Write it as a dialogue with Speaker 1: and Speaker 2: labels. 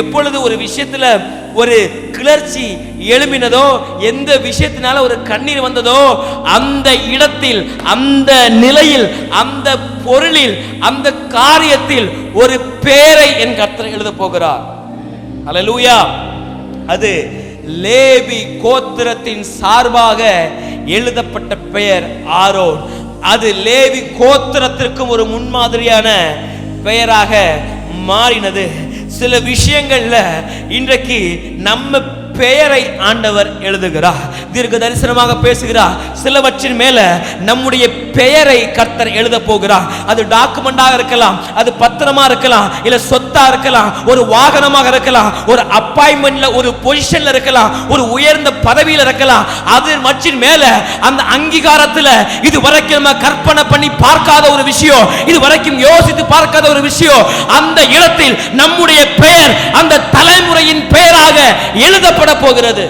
Speaker 1: எப்பொழுது ஒரு விஷயத்துல ஒரு கிளர்ச்சி எழும்பினதோ எந்த விஷயத்தினால ஒரு கண்ணீர் வந்ததோ அந்த இடத்தில் அந்த நிலையில் அந்த பொருளில் அந்த காரியத்தில் ஒரு பேரை என் கர்த்தர் எழுத போகிறார். அலலூயா அது லேவி கோத்திரத்தின் சார்பாக எழுதப்பட்ட பெயர் ஆரோன். அது லேவி கோத்திரத்திற்கும் ஒரு முன்மாதிரியான பெயராக மாறினது. சில விஷயங்கள்ல இன்றைக்கு நம்ம பெயரை ஆண்டவர் எழுதுகிறார். தீர்க்க தரிசனமாக பேசுகிறார். சிலவற்றின் மேல நம்முடைய பெயரை கர்த்தர் எழுத போகிறார். அது டாக்குமெண்டாக இருக்கலாம் அது பத்திரமா இருக்கலாம் இல்ல சொத்தா இருக்கலாம் ஒரு வாகனமாக இருக்கலாம் ஒரு அப்பாயின்மெண்ட்ல ஒரு பொசிஷன்ல இருக்கலாம் ஒரு உயர்ந்த பதவியில் இருக்கலாம். அது மற்றின் மேல அந்த அங்கீகாரத்துல இது வரைக்கும் நம்ம கற்பனை பண்ணி பார்க்காத ஒரு விஷயம் இது வரைக்கும் யோசித்து பார்க்காத ஒரு விஷயம். அந்த இடத்தில் நம்முடைய பெயர் அந்த தலைமுறையின் பெயராக எழுதப்பட போகிறது.